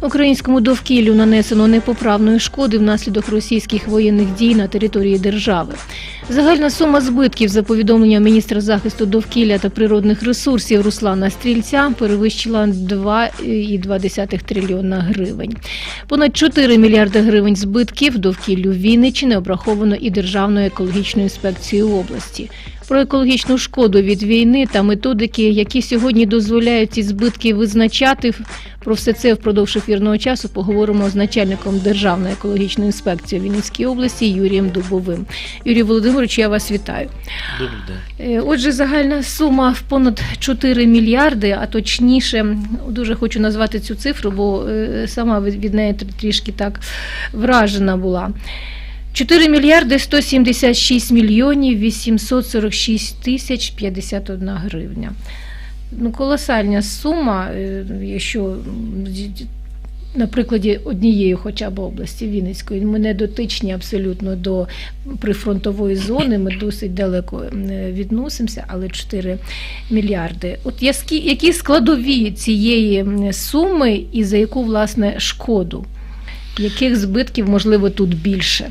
Українському довкіллю нанесено непоправної шкоди внаслідок російських воєнних дій на території держави. Загальна сума збитків за повідомленням міністра захисту довкілля та природних ресурсів Руслана Стрільця перевищила 2,2 трильйона гривень. Понад 4 мільярди гривень збитків довкіллю Вінниччини обраховано і Державною екологічною інспекцією області. Про екологічну шкоду від війни та методики, які сьогодні дозволяють ці збитки визначати. Про все це впродовж ефірного часу поговоримо з начальником Державної екологічної інспекції Вінницької області Юрієм Дубовим. Юрій Володимирович, я вас вітаю. Добрий день. Е, Отже, загальна сума в понад 4 мільярди, а точніше, дуже хочу назвати цю цифру, бо е, сама від неї трішки так вражена була. 4 мільярди 176 мільйонів 846 тисяч 51 гривня. Ну, колосальна сума, е, якщо на прикладі однієї хоча б області Вінницької, ми не дотичні абсолютно до прифронтової зони, ми досить далеко відносимося, але 4 мільярди. От які складові цієї суми і за яку власне шкоду? Яких збитків можливо тут більше?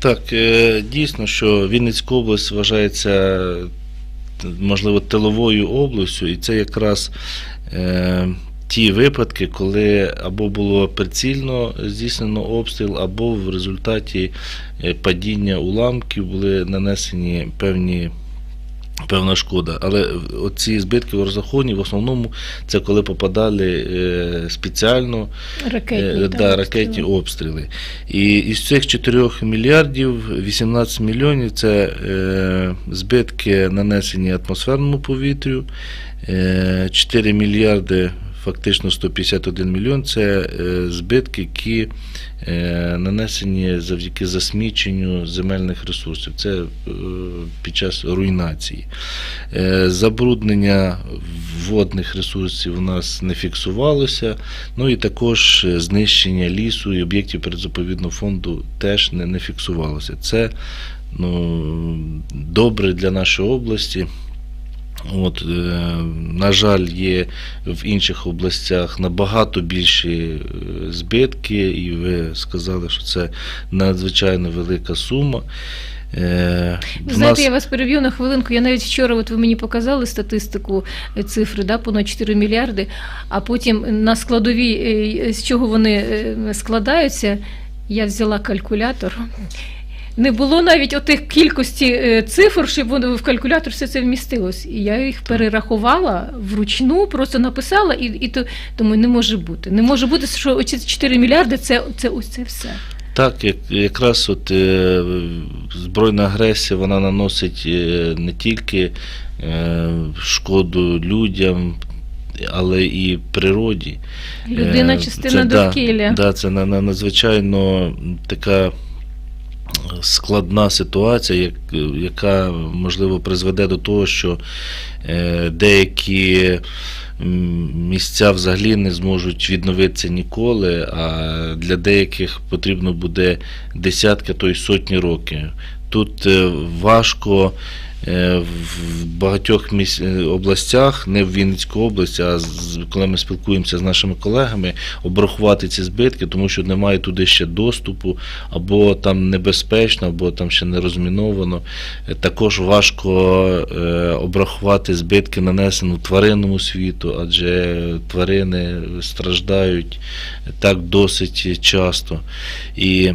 Так, е, дійсно, що Вінницька область вважається можливо тиловою областю, і це якраз е, ті випадки, коли або було прицільно здійснено обстріл, або в результаті е, падіння уламків були нанесені певні. Певна шкода, але оці збитки в розрахунку в основному це коли попадали е, спеціально Ракетні, Е, там, да, обстріли? ракетні обстріли. І із цих 4 мільярдів 18 мільйонів це е, збитки нанесені атмосферному повітрю, е, 4 мільярди. Фактично 151 мільйон це е, збитки, які е, нанесені завдяки засміченню земельних ресурсів. Це е, під час руйнації. Забруднення водних ресурсів у нас не фіксувалося. Ну і також знищення лісу і об'єктів передзаповідного фонду теж не, не фіксувалося. Це ну, добре для нашої області. От, е, на жаль, є в інших областях набагато більші е, збитки, і ви сказали, що це надзвичайно велика сума. Е, Ви знаєте, нас- я вас переб'ю на хвилинку. Я навіть вчора, от ви мені показали статистику цифри, да, понад 4 мільярди, а потім на складові, з чого вони складаються, я взяла калькулятор. Не було навіть отих кількості е, цифр, щоб воно в калькулятор все це вмістилось. І я їх перерахувала вручну, просто написала, і, і то думаю, не може бути. Не може бути, що оці 4 мільярди це, це ось це все. Так, як, якраз от е, збройна агресія вона наносить е, не тільки е, шкоду людям, але і природі. Людина Е, частина це, да, довкілля. Да, це на, на, надзвичайно така складна ситуація, яка можливо призведе до того, що е, деякі місця взагалі не зможуть відновитися ніколи, а для деяких потрібно буде десятки, то й сотні років. Тут е, важко в багатьох е, областях, не в Вінницькій області, а коли ми спілкуємося з нашими колегами, обрахувати ці збитки, тому що немає туди ще доступу, або там небезпечно, або там ще не розміновано. Е, Також важко е, обрахувати збитки, нанесені тваринному світу, адже тварини страждають так досить часто. І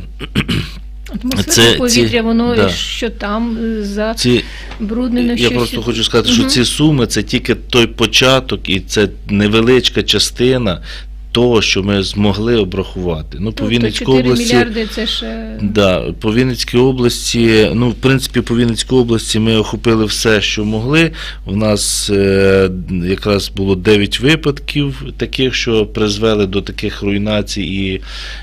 Атмосферне Це- повітря, ці- воно да. що там за ці забруднене Я щось. просто хочу сказати, що ці суми це тільки той початок, і це невеличка частина того, що ми змогли обрахувати. Ну, по Тобто Вінницькій області. це ще Да, по Вінницькій області, ну, в принципі, по Вінницькій області ми охопили все, що могли. У нас е, якраз було 9 випадків таких, що призвели до таких руйнацій і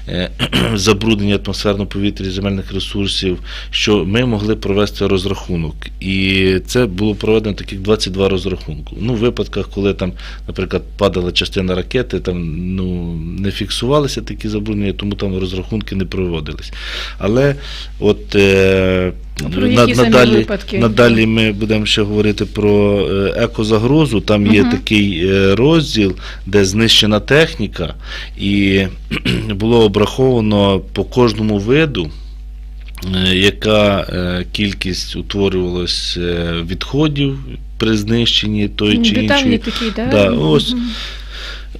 е, забруднення атмосферного повітря і земельних ресурсів, що ми могли провести розрахунок. І це було проведено таких 22 розрахунку. Ну, в випадках, коли там, наприклад, падала частина ракети, там ну, ну, не фіксувалися такі забруднення, тому там розрахунки не проводились. Але от е, Про надалі, випадки? надалі ми будемо ще говорити про е, екозагрозу. Там є Мгм. такий е, розділ, де знищена техніка, і було обраховано по кожному виду. е, Яка кількість утворювалась відходів при знищенні тої чи іншої такий, так? Да, ось.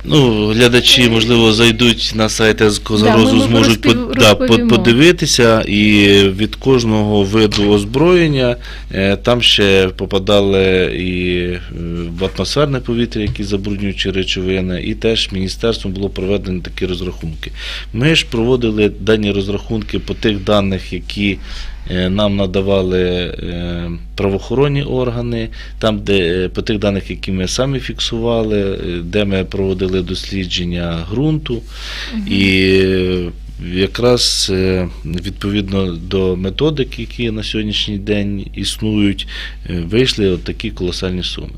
Ну, глядачі, можливо, зайдуть на сайт Да, ми- ми зможуть розпів- да, по- подивитися, і від кожного виду озброєння е, там ще попадали і е, в атмосферне повітря, які забруднюючі речовини, і теж міністерством було проведено такі розрахунки. Ми ж проводили дані розрахунки по тих даних, які нам надавали е, правоохоронні органи, там, де е, по тих даних, які ми самі фіксували, е, де ми проводили дослідження ґрунту, і е, якраз е, відповідно до методик, які на сьогоднішній день існують, е, вийшли от такі колосальні суми.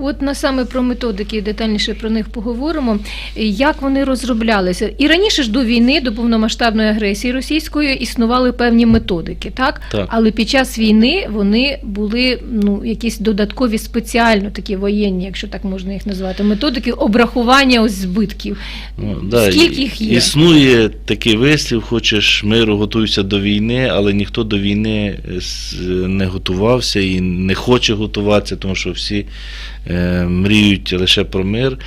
От на саме про методики детальніше про них поговоримо. Як вони розроблялися? І раніше ж до війни, до повномасштабної агресії російської, існували певні методики, так? Так. Але під час війни вони були ну, якісь додаткові спеціально такі воєнні, якщо так можна їх назвати, методики обрахування ось збитків. Ну, да, Скільки їх є? Існує такий вислів, хочеш миру, готуйся до війни, але ніхто до війни е, не готувався і не хоче готуватися, тому що всі мріють лише про мир.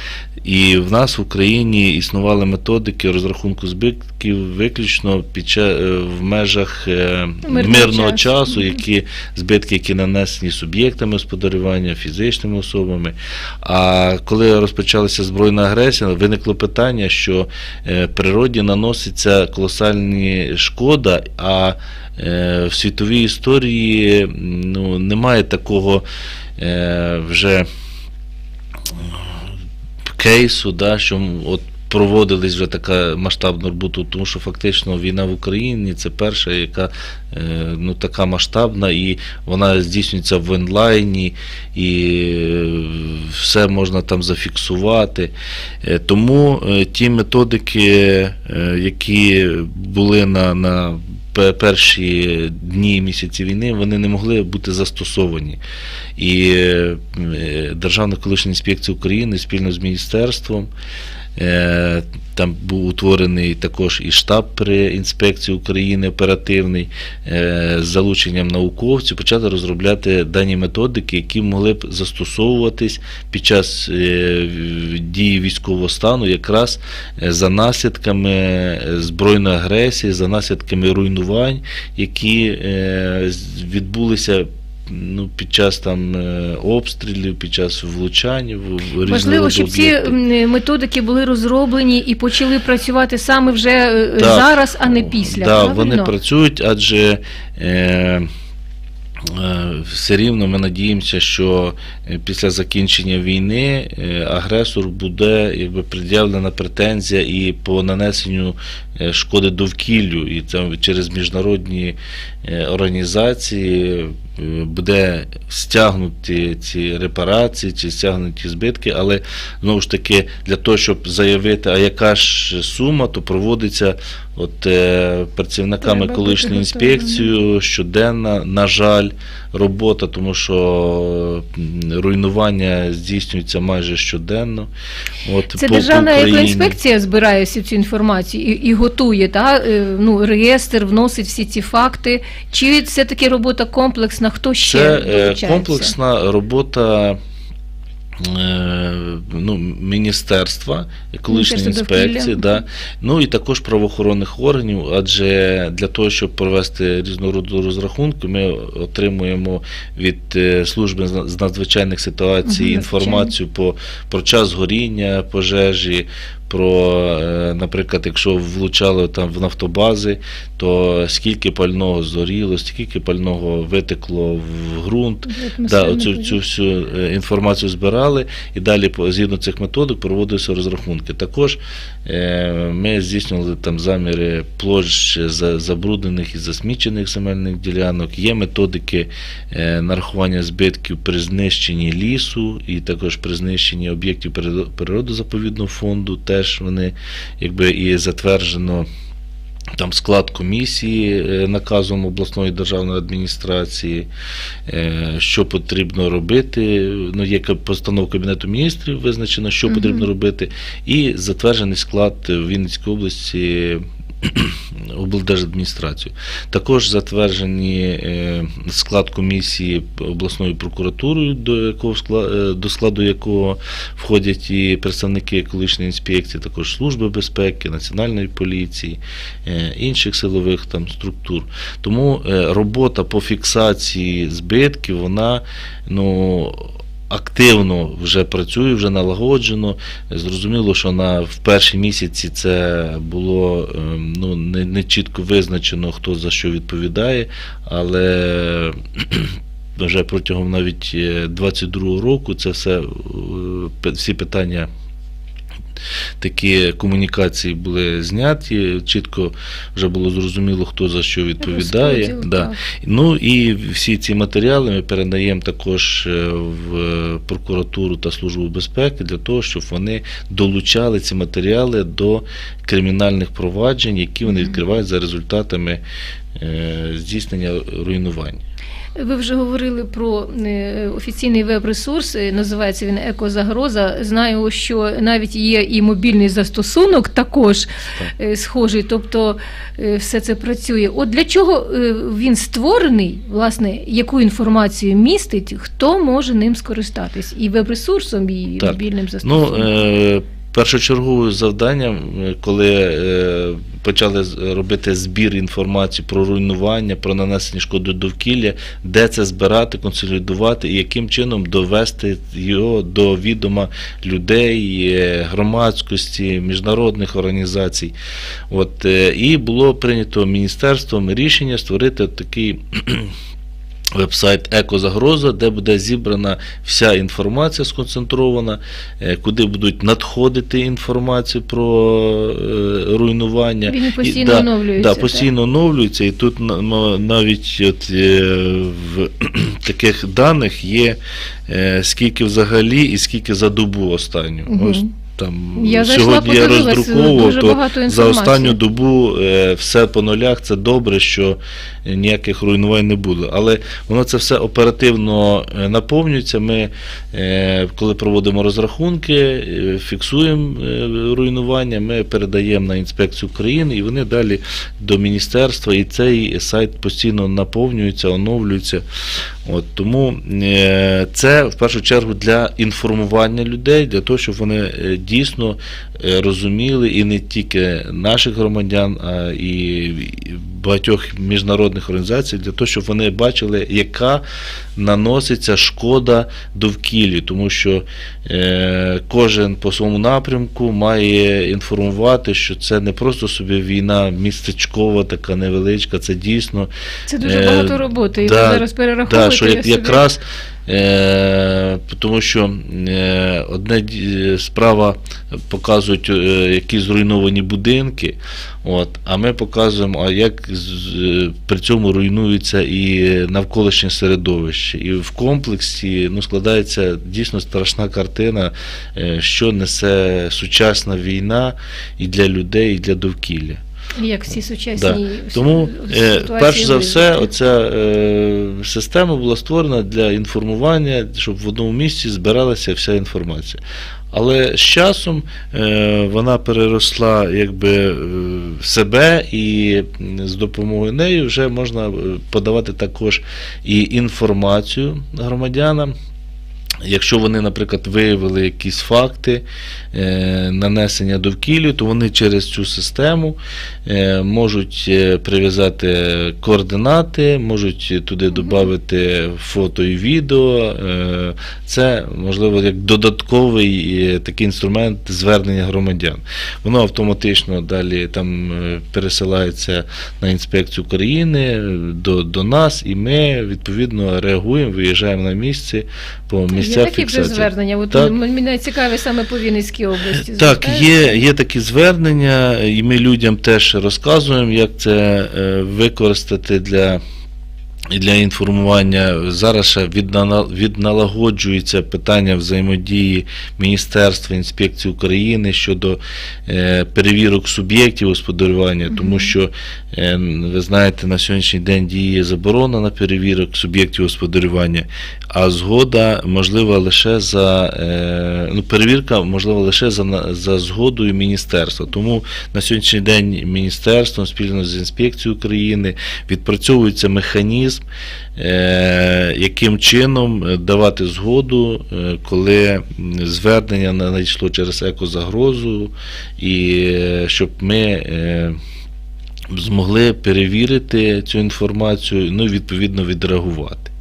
І в нас в Україні існували методики розрахунку збитків виключно під ча- е, в межах е, Мирного мирного часу. часу, які збитки, які нанесені суб'єктами господарювання, фізичними особами. А коли розпочалася збройна агресія, виникло питання, що е, природі наноситься колосальні шкода, а е, в світовій історії ну, немає такого е, вже кейсу, да, що от проводились вже така масштабна робота, тому що фактично війна в Україні це перша, яка е, ну, така масштабна, і вона здійснюється в онлайні, і е, все можна там зафіксувати. Е, Тому ті методики, які були на, на перші дні і місяці війни, вони не могли бути застосовані. І е, Державна колишня інспекція України спільно з міністерством. Е, Там був утворений також і штаб при інспекції України оперативний е, з залученням науковців, почали розробляти дані методики, які могли б застосовуватись під час е, дії військового стану, якраз за наслідками збройної агресії, за наслідками руйнувань, які відбулися. Ну, під час там е, обстрілів, під час влучань Важливо, щоб ці методики були розроблені і почали працювати саме вже е, Так. зараз, а не після. Да, правильно? вони працюють, адже е, е, все рівно ми надіємося, що після закінчення війни агресор буде якби пред'явлена претензія і по нанесенню шкоди довкіллю, і це через міжнародні організації е, буде стягнуті ці репарації чи стягнуті збитки, але знову ж таки для того, щоб заявити, а яка ж сума, то проводиться от е, працівниками екологічної інспекції щоденна, на жаль, робота, тому що руйнування здійснюється майже щоденно. От, Це по- Державна по екоінспекція збирає всю цю інформацію і, і готує та, е, ну, реєстр, вносить всі ці факти. Чи це таки робота комплексна? Хто ще Це е, долучається? комплексна робота. е, Ну, Міністерства Міністерства інспекції, да. ну і також правоохоронних органів, адже для того, щоб провести різного роду розрахунки, ми отримуємо від е, служби з надзвичайних ситуацій інформацію по, про час горіння пожежі, про, е, наприклад, якщо влучало там в нафтобази, то скільки пального згоріло, скільки пального витекло в ґрунт. Да, оцю, цю всю е, інформацію збирали і далі згідно цих методик проводилися розрахунки. Також е, ми здійснювали там заміри площ за- забруднених і засмічених земельних ділянок. Є методики нарахування збитків при знищенні лісу і також при знищенні об'єктів природозаповідного фонду. Теж вони якби і затверджено. Там склад комісії е, наказом обласної державної адміністрації, е, що потрібно робити. Ну, є постанова Кабінету міністрів, визначено, що потрібно робити, і затверджений склад в Вінницькій області облдержадміністрацію. Також затверджені е, склад комісії обласною прокуратурою, до якого е, до складу якого входять і представники екологічної інспекції, також служби безпеки, національної поліції, е, інших силових там структур. Тому робота по фіксації збитків, вона ну. Активно вже працює, вже налагоджено. Зрозуміло, що на в перші місяці це було ем, ну, не, не чітко визначено, хто за що відповідає, але вже протягом навіть 22 року це все е, всі питання. Такі комунікації були зняті, чітко вже було зрозуміло, хто за що відповідає. Розподіл, Да. так. Ну і всі ці матеріали ми передаємо також е, в прокуратуру та службу безпеки для того, щоб вони долучали ці матеріали до кримінальних проваджень, які вони відкривають за результатами е, здійснення руйнувань. Ви вже говорили про е, офіційний веб-ресурс, е, називається він Екозагроза. Знаю, що навіть є і мобільний застосунок також е, схожий, тобто все це працює. От для чого він створений, власне, яку інформацію містить, хто може ним скористатись? І веб-ресурсом, і Так. мобільним Ну, застосунком. е, першочерговим завданням, коли е, почали робити збір інформації про руйнування, про нанесення шкоди довкілля, де це збирати, консолідувати і яким чином довести його до відома людей, е, громадськості, міжнародних організацій. От, е, і було прийнято міністерством рішення створити такий. Вебсайт Екозагроза, де буде зібрана вся інформація сконцентрована, е, куди будуть надходити інформацію про е, руйнування. Він постійно да, оновлюється. Да, так? постійно оновлюється, і тут навіть от, е, в таких даних є скільки взагалі і скільки за добу останню. Мгм. Там Я зайшла, сьогодні я роздруковував, то за останню добу е, все по нулях, це добре, що ніяких руйнувань не було. Але воно це все оперативно е, наповнюється. Ми, е, коли проводимо розрахунки, фіксуємо руйнування, ми передаємо на інспекцію України, і вони далі до міністерства, і цей сайт постійно наповнюється, оновлюється. От, тому е, це в першу чергу для інформування людей, для того, щоб вони е, дійсно е, розуміли і не тільки наших громадян, а і і багатьох міжнародних організацій, для того, щоб вони бачили, яка наноситься шкода довкіллі, тому що е, кожен по своєму напрямку має інформувати, що це не просто собі війна містечкова, така невеличка, це дійсно Це дуже Е, багато роботи. І да, ви зараз перераховуєте. Да, що я собі- якраз тому що е, одне справа показують, е, які зруйновані будинки, от, а ми показуємо, як е, при цьому руйнується і навколишнє середовище. І в комплексі ну, складається дійсно страшна картина, е, що несе сучасна війна і для людей, і для довкілля. Як всі сучасні Да. Тому, е, перш за все, оця е, система була створена для інформування, щоб в одному місці збиралася вся інформація. Але з часом е, вона переросла якби е, в себе, і з допомогою неї вже можна е, подавати також і інформацію громадянам. Якщо вони, наприклад, виявили якісь факти е, нанесення довкіллю, то вони через цю систему е, можуть е, прив'язати координати, можуть туди додати фото і відео. Це можливо як додатковий такий інструмент звернення громадян. Воно автоматично далі там пересилається на інспекцію України е, до, до нас, і ми відповідно реагуємо, виїжджаємо на місце по Є такі вже звернення. От Так. мене цікаві саме по Вінницькій області. Так, є, є такі звернення, і ми людям теж розказуємо, як це е, використати для І для інформування зараз ще відналагоджується питання взаємодії Міністерства інспекції України щодо е, перевірок суб'єктів господарювання, тому що ви знаєте, на сьогоднішній день діє заборона на перевірок суб'єктів господарювання, а згода можлива лише за е, ну, перевірка можлива лише за, за згодою міністерства. Тому на сьогоднішній день міністерством спільно з інспекцією України відпрацьовується механізм, е, яким чином е, давати згоду, коли звернення надійшло через екозагрозу, і щоб ми. Е, Змогли перевірити цю інформацію, ну і відповідно відреагувати.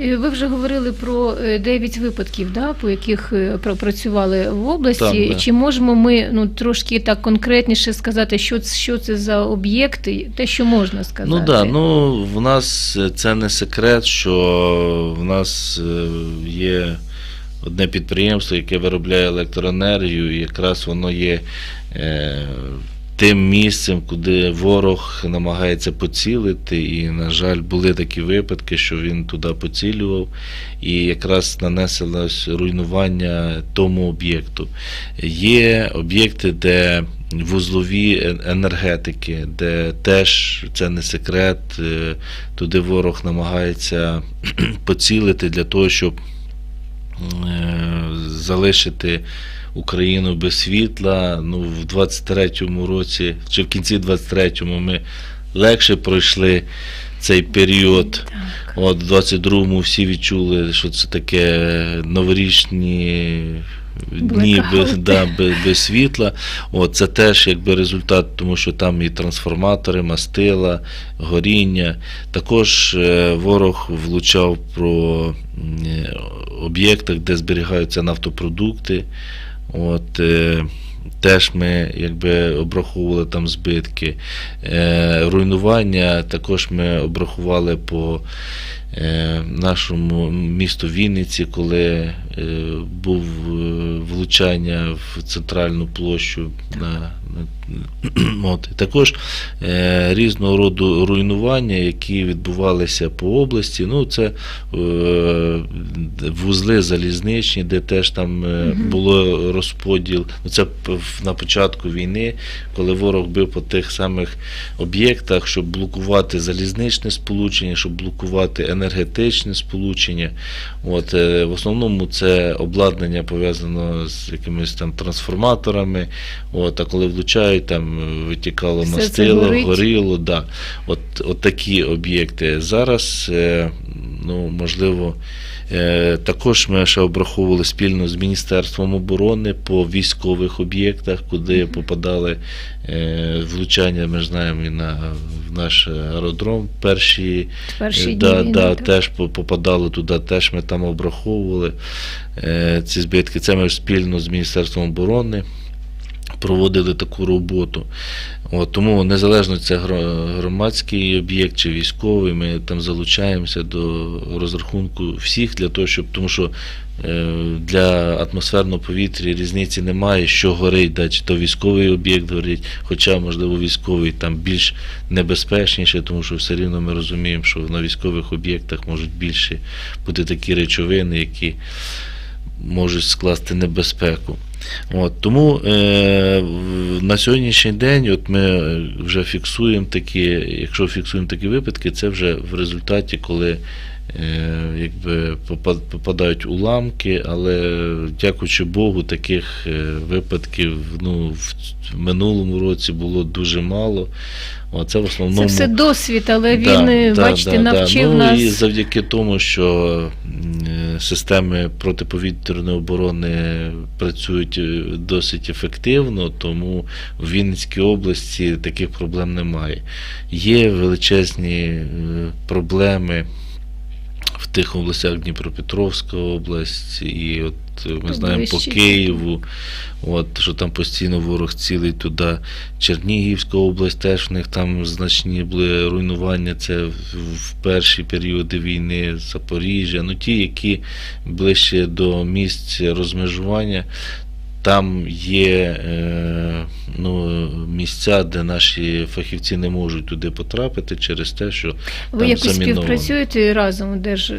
Е, Ви вже говорили про е, 9 випадків, да, по яких е, пропрацювали в області. Так. Чи можемо ми ну, трошки так конкретніше сказати, що, це- що це за об'єкти, те, що можна сказати? Ну да, ну в нас е, це не секрет, що в нас е, є одне підприємство, яке виробляє електроенергію, і якраз воно є е, тим місцем, куди ворог намагається поцілити. І, на жаль, були такі випадки, що він туди поцілював, і якраз нанеслось руйнування тому об'єкту. Є об'єкти, де вузлові енергетики, де теж це не секрет, е, туди ворог намагається поцілити для того, щоб е, залишити Україну без світла. Ну, в 23-му році, чи в кінці 23-му ми легше пройшли цей період. Так. От в 22-му всі відчули, що це таке новорічні дні без, да, без, без світла. От це теж якби результат, тому що там і трансформатори, мастила, горіння. Також е, ворог влучав про е, об'єктах, де зберігаються нафтопродукти. От, е, Теж ми якби обраховували там збитки. Е, руйнування також ми обрахували по е, нашому місту Вінниці, коли був е, влучання в центральну площу. На, на, от. Також е, різного роду руйнування, які відбувалися по області. Ну, це е, вузли залізничні, де теж там е, було розподіл. Ну, Це на початку війни, коли ворог бив по тих самих об'єктах, щоб блокувати залізничне сполучення, щоб блокувати енергетичне сполучення. От, е, в основному це обладнання пов'язано з якимись там трансформаторами. От, а коли влучають, там е, витікало Все мастило, горіло. Да. От, от такі об'єкти. Зараз, е, ну, можливо, Е, Також ми ще обраховували спільно з Міністерством оборони по військових об'єктах, куди попадали влучання, ми знаємо, і на в наш аеродром. Перші, Перші да, дні да, так. теж по- попадало туди, теж ми там обраховували е, ці збитки. Це ми спільно з Міністерством оборони проводили таку роботу. От, тому незалежно це громадський об'єкт чи військовий, ми там залучаємося до розрахунку всіх для того, щоб тому що е, для атмосферного повітря різниці немає, що горить, да, чи то військовий об'єкт горить, хоча, можливо, військовий там більш небезпечніше, тому що все рівно ми розуміємо, що на військових об'єктах можуть більше бути такі речовини, які можуть скласти небезпеку. От, тому е, на сьогоднішній день от ми вже фіксуємо такі, якщо фіксуємо такі випадки, це вже в результаті, коли е, якби попадають уламки, але дякуючи Богу, таких е, випадків ну, в минулому році було дуже мало. Це в основному Це все досвід, але Да, він, да, бачите, да, да. навчив ну, нас. І завдяки тому, що е, системи протиповітряної оборони працюють е, досить ефективно, тому в Вінницькій області таких проблем немає. Є величезні е, проблеми. В тих областях Дніпропетровська область, і от ми Тут знаємо по. Києву, от, що там постійно ворог цілий туди. Чернігівська область теж в них там значні були руйнування. Це в перші періоди війни, Запоріжжя. Ну ті, які ближче до місць розмежування, Там є е, ну, місця, де наші фахівці не можуть туди потрапити через те, що Ви там якось заміновано. співпрацюєте разом, держ...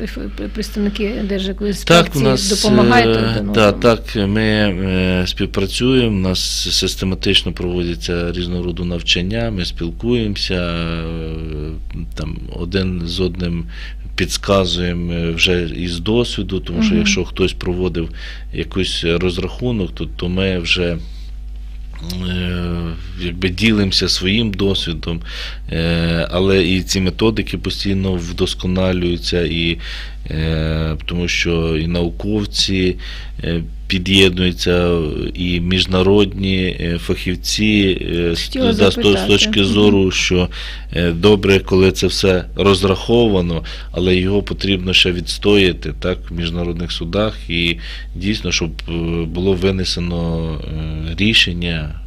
представники Так, у Держекоінспекції нас допомагаєте е, один та, так, ми е, співпрацюємо, у нас систематично проводяться різного роду навчання, ми спілкуємося, там один з одним підказуємо е, вже із досвіду, тому що якщо хтось проводив якийсь розрахунок, то, то ми вже. е, Якби ділимося своїм досвідом, е, але і ці методики постійно вдосконалюються, і, тому що і науковці е, під'єднуються, і міжнародні е, фахівці е, да, з, точки зору, що е, добре, коли це все розраховано, але його потрібно ще відстояти так, в міжнародних судах, і дійсно, щоб е, було винесено е, рішення.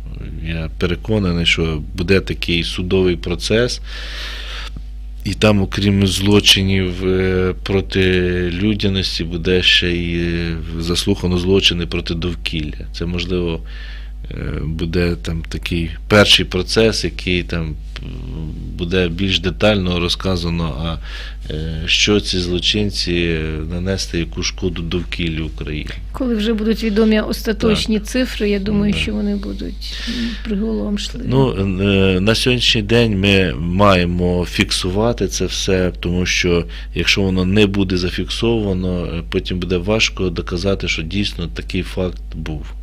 Я переконаний, що буде такий судовий процес, і там, окрім злочинів е, проти людяності, буде ще й е, заслухано злочини проти довкілля. Це можливо е, буде там такий перший процес, який там буде більш детально розказано, а е, що ці злочинці е, нанести яку шкоду довкіллю України. Коли вже будуть відомі остаточні цифри, я думаю, що вони будуть приголомшливі. Ну, е, на сьогоднішній день ми маємо фіксувати це все, тому що якщо воно не буде зафіксовано, е, потім буде важко доказати, що дійсно такий факт був.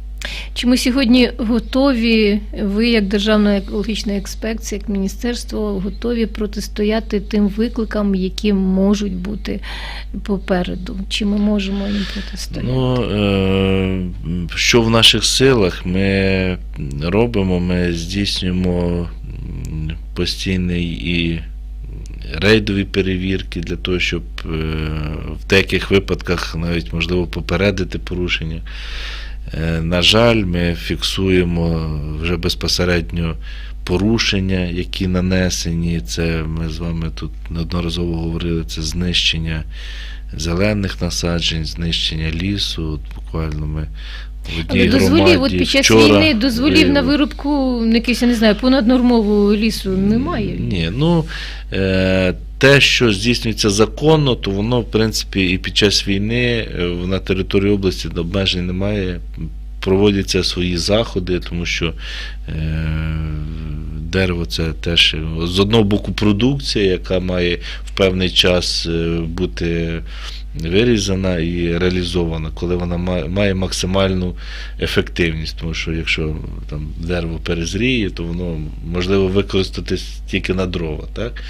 Чи ми сьогодні готові, ви, як Державна екологічна інспекція, як міністерство, готові протистояти тим викликам, які можуть бути попереду? Чи ми можемо їм протистояти? Ну, е, що в наших силах ми робимо, ми здійснюємо постійний і рейдові перевірки для того, щоб е, в деяких випадках навіть можливо попередити порушення. Е, На жаль, ми фіксуємо вже безпосередньо порушення, які нанесені. Це ми з вами тут неодноразово говорили, це знищення зелених насаджень, знищення лісу. От буквально ми Але дозволів, от під час вчора війни дозволів на виявили. вирубку якийсь, я не знаю, понаднормового лісу немає. Ні, ну е, те, що здійснюється законно, то воно, в принципі, і під час війни е, на території області обмежень немає. Проводяться свої заходи, тому що е, дерево це теж з одного боку продукція, яка має в певний час е, бути вирізана і реалізована, коли вона має, максимальну ефективність. Тому що якщо там дерево перезріє, то воно можливо використати тільки на дрова. Так?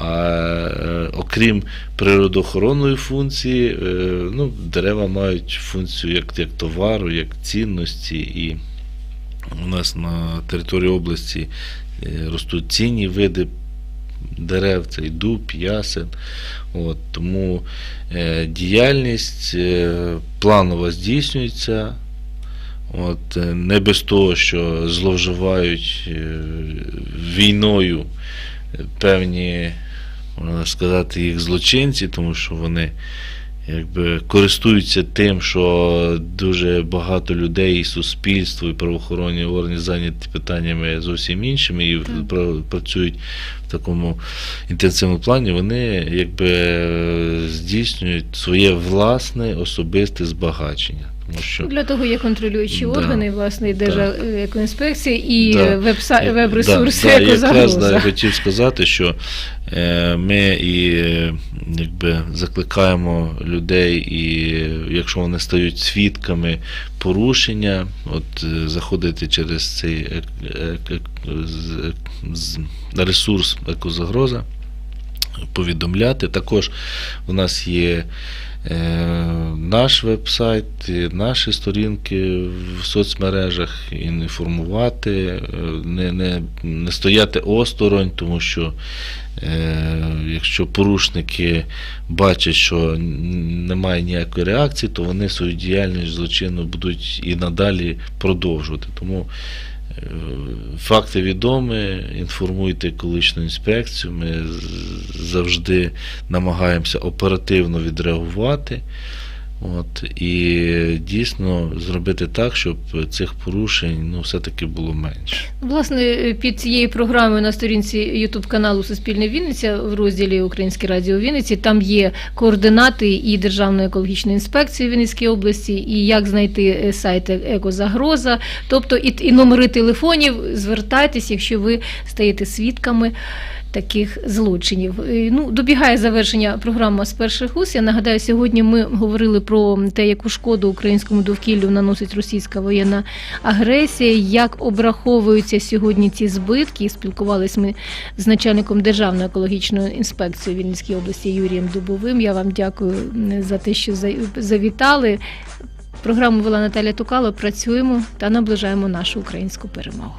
А е, окрім природоохоронної функції, е, ну, дерева мають функцію як, як товару, як цінності. І у нас на території області е, ростуть цінні види дерев, це і дуб, ясен. От, тому діяльність планово здійснюється. От, не без того, що зловживають війною певні, можна сказати, їх злочинці, тому що вони якби користуються тим, що дуже багато людей, і суспільство, і правоохоронні органи зайняті питаннями зовсім іншими і працюють в такому інтенсивному плані, вони якби здійснюють своє власне особисте збагачення. Тому що Для того є контролюючі Да. органи, власне, і Держекоінспекція, і Да. веб-са- Е, веб-ресурси, да, да, якраз да, я хотів сказати, що е, ми і якби закликаємо людей, і якщо вони стають свідками порушення, от е, заходити через цей ресурс екозагроза, повідомляти. Також у нас є наш веб-сайт, наші сторінки в соцмережах, інформувати, е, не, не, не стояти осторонь, тому що е, якщо порушники бачать, що немає ніякої реакції, то вони свою діяльність злочинну будуть і надалі продовжувати. Тому е, Факти відомі, інформуйте екологічну інспекцію. Ми завжди намагаємося оперативно відреагувати. От, і дійсно зробити так, щоб цих порушень ну, все-таки було менше. Власне, під цією програмою на сторінці Ютуб каналу Суспільне Вінниця в розділі Українське Радіо Вінниці там є координати і Державної екологічної інспекції Вінницької області, і як знайти е, сайт Екозагроза, тобто і, і номери телефонів. Звертайтесь, якщо ви стаєте свідками. Таких злочинів. Ну, добігає завершення програма з перших уст. Я нагадаю, сьогодні ми говорили про те, яку шкоду українському довкіллю наносить російська воєнна агресія, як обраховуються сьогодні ці збитки. Спілкувалися ми з начальником Державної екологічної інспекції в Вінницькій області Юрієм Дубовим. Я вам дякую за те, що за- завітали. Програму вела Наталя Тукало. Працюємо та наближаємо нашу українську перемогу.